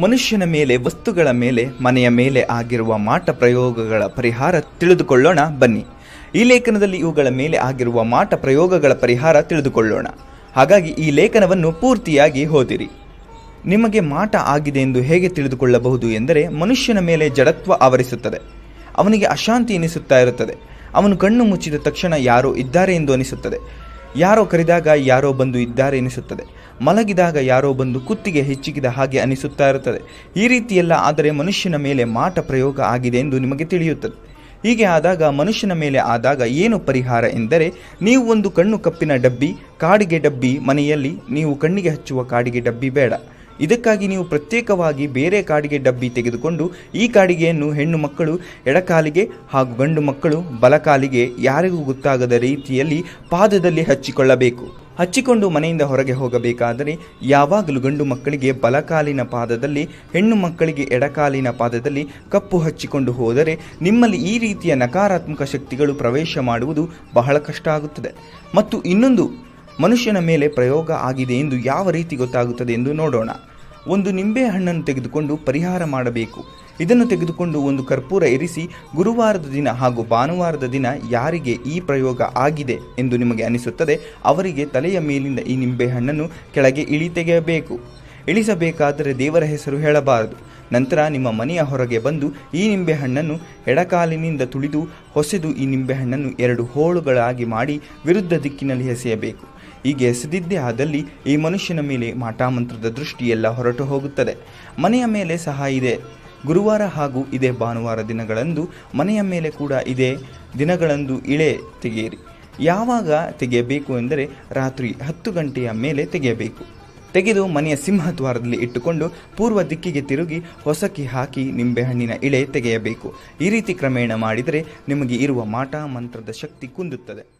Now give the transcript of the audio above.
ಮನುಷ್ಯನ ಮೇಲೆ, ವಸ್ತುಗಳ ಮೇಲೆ, ಮನೆಯ ಮೇಲೆ ಆಗಿರುವ ಮಾಟ ಪ್ರಯೋಗಗಳ ಪರಿಹಾರ ತಿಳಿದುಕೊಳ್ಳೋಣ, ಬನ್ನಿ. ಈ ಲೇಖನದಲ್ಲಿ ಇವುಗಳ ಮೇಲೆ ಆಗಿರುವ ಮಾಟ ಪ್ರಯೋಗಗಳ ಪರಿಹಾರ ತಿಳಿದುಕೊಳ್ಳೋಣ. ಹಾಗಾಗಿ ಈ ಲೇಖನವನ್ನು ಪೂರ್ತಿಯಾಗಿ ಓದಿರಿ. ನಿಮಗೆ ಮಾಟ ಆಗಿದೆ ಎಂದು ಹೇಗೆ ತಿಳಿದುಕೊಳ್ಳಬಹುದು ಎಂದರೆ, ಮನುಷ್ಯನ ಮೇಲೆ ಜಡತ್ವ ಆವರಿಸುತ್ತದೆ. ಅವನಿಗೆ ಅಶಾಂತಿ ಎನಿಸುತ್ತಾ ಇರುತ್ತದೆ. ಅವನು ಕಣ್ಣು ಮುಚ್ಚಿದ ತಕ್ಷಣ ಯಾರೋ ಇದ್ದಾರೆ ಎಂದು ಅನಿಸುತ್ತದೆ. ಯಾರೋ ಕರೆದಾಗ ಯಾರೋ ಬಂದು ಇದ್ದಾರೆ ಎನಿಸುತ್ತದೆ. ಮಲಗಿದಾಗ ಯಾರೋ ಬಂದು ಕುತ್ತಿಗೆ ಹೆಚ್ಚಿಗಿದ ಹಾಗೆ ಅನಿಸುತ್ತಾ ಇರುತ್ತದೆ. ಈ ರೀತಿಯೆಲ್ಲ ಆದರೆ ಮನುಷ್ಯನ ಮೇಲೆ ಮಾಟ ಪ್ರಯೋಗ ಆಗಿದೆ ಎಂದು ನಿಮಗೆ ತಿಳಿಯುತ್ತದೆ. ಹೀಗೆ ಆದಾಗ ಮನುಷ್ಯನ ಮೇಲೆ ಆದಾಗ ಏನು ಪರಿಹಾರ ಎಂದರೆ, ನೀವು ಒಂದು ಕಣ್ಣು ಕಪ್ಪಿನ ಡಬ್ಬಿ, ಕಾಡಿಗೆ ಡಬ್ಬಿ, ಮನೆಯಲ್ಲಿ ನೀವು ಕಣ್ಣಿಗೆ ಹಚ್ಚುವ ಕಾಡಿಗೆ ಡಬ್ಬಿ ಬೇಡ. ಇದಕ್ಕಾಗಿ ನೀವು ಪ್ರತ್ಯೇಕವಾಗಿ ಬೇರೆ ಕಾಡಿಗೆ ಡಬ್ಬಿ ತೆಗೆದುಕೊಂಡು ಈ ಕಾಡಿಗೆಯನ್ನು ಹೆಣ್ಣು ಮಕ್ಕಳು, ಎಡಕಾಲಿಗೆ ಹಾಗೂ ಗಂಡು ಮಕ್ಕಳು, ಬಲಕಾಲಿಗೆ ಯಾರಿಗೂ ಗೊತ್ತಾಗದ ರೀತಿಯಲ್ಲಿ ಪಾದದಲ್ಲಿ ಹಚ್ಚಿಕೊಳ್ಳಬೇಕು. ಹಚ್ಚಿಕೊಂಡು ಮನೆಯಿಂದ ಹೊರಗೆ ಹೋಗಬೇಕಾದರೆ ಯಾವಾಗಲೂ ಗಂಡು ಮಕ್ಕಳಿಗೆ ಬಲಕಾಲಿನ ಪಾದದಲ್ಲಿ, ಹೆಣ್ಣು ಮಕ್ಕಳಿಗೆ ಎಡಕಾಲಿನ ಪಾದದಲ್ಲಿ ಕಪ್ಪು ಹಚ್ಚಿಕೊಂಡು ಹೋದರೆ ನಿಮ್ಮಲ್ಲಿ ಈ ರೀತಿಯ ನಕಾರಾತ್ಮಕ ಶಕ್ತಿಗಳು ಪ್ರವೇಶ ಮಾಡುವುದು ಬಹಳ ಕಷ್ಟ ಆಗುತ್ತದೆ. ಮತ್ತು ಇನ್ನೊಂದು ಮನುಷ್ಯನ ಮೇಲೆ ಪ್ರಯೋಗ ಆಗಿದೆ ಎಂದು ಯಾವ ರೀತಿ ಗೊತ್ತಾಗುತ್ತದೆ ಎಂದು ನೋಡೋಣ. ಒಂದು ನಿಂಬೆ ಹಣ್ಣನ್ನು ತೆಗೆದುಕೊಂಡು ಪರಿಹಾರ ಮಾಡಬೇಕು. ಇದನ್ನು ತೆಗೆದುಕೊಂಡು ಒಂದು ಕರ್ಪೂರ ಇರಿಸಿ ಗುರುವಾರದ ದಿನ ಹಾಗೂ ಭಾನುವಾರದ ದಿನ ಯಾರಿಗೆ ಈ ಪ್ರಯೋಗ ಆಗಿದೆ ಎಂದು ನಿಮಗೆ ಅನಿಸುತ್ತದೆ, ಅವರಿಗೆ ತಲೆಯ ಮೇಲಿಂದ ಈ ನಿಂಬೆ ಹಣ್ಣನ್ನು ಕೆಳಗೆ ಇಳಿ ತೆಗೆಯಬೇಕು. ಇಳಿಸಬೇಕಾದರೆ ದೇವರ ಹೆಸರು ಹೇಳಬಾರದು. ನಂತರ ನಿಮ್ಮ ಮನೆಯ ಹೊರಗೆ ಬಂದು ಈ ನಿಂಬೆಹಣ್ಣನ್ನು ಎಡಕಾಲಿನಿಂದ ತುಳಿದು, ಹೊಸೆದು ಈ ನಿಂಬೆಹಣ್ಣನ್ನು ಎರಡು ಹೋಳುಗಳಾಗಿ ಮಾಡಿ ವಿರುದ್ಧ ದಿಕ್ಕಿನಲ್ಲಿ ಎಸೆಯಬೇಕು. ಹೀಗೆ ಎಸೆದಿದ್ದೇ ಆದಲ್ಲಿ ಈ ಮನುಷ್ಯನ ಮೇಲೆ ಮಾಟಾಮಂತ್ರದ ದೃಷ್ಟಿಯೆಲ್ಲ ಹೊರಟು ಹೋಗುತ್ತದೆ. ಮನೆಯ ಮೇಲೆ ಸಹ ಇದೆ. ಗುರುವಾರ ಹಾಗೂ ಇದೇ ಭಾನುವಾರ ದಿನಗಳಂದು ಮನೆಯ ಮೇಲೆ ಕೂಡ ಇದೇ ದಿನಗಳಂದು ಇಳೆ ತೆಗೆಯಿರಿ. ಯಾವಾಗ ತೆಗೆಯಬೇಕು ಎಂದರೆ ರಾತ್ರಿ ಹತ್ತು ಗಂಟೆಯ ಮೇಲೆ ತೆಗೆಯಬೇಕು. ತೆಗೆದು ಮನೆಯ ಸಿಂಹದ್ವಾರದಲ್ಲಿ ಇಟ್ಟುಕೊಂಡು ಪೂರ್ವ ದಿಕ್ಕಿಗೆ ತಿರುಗಿ ಹೊಸಕಿ ಹಾಕಿ ನಿಂಬೆಹಣ್ಣಿನ ಇಳೆ ತೆಗೆಯಬೇಕು. ಈ ರೀತಿ ಕ್ರಮೇಣ ಮಾಡಿದರೆ ನಿಮಗೆ ಇರುವ ಮಾಟ ಮಂತ್ರದ ಶಕ್ತಿ ಕುಂದುತ್ತದೆ.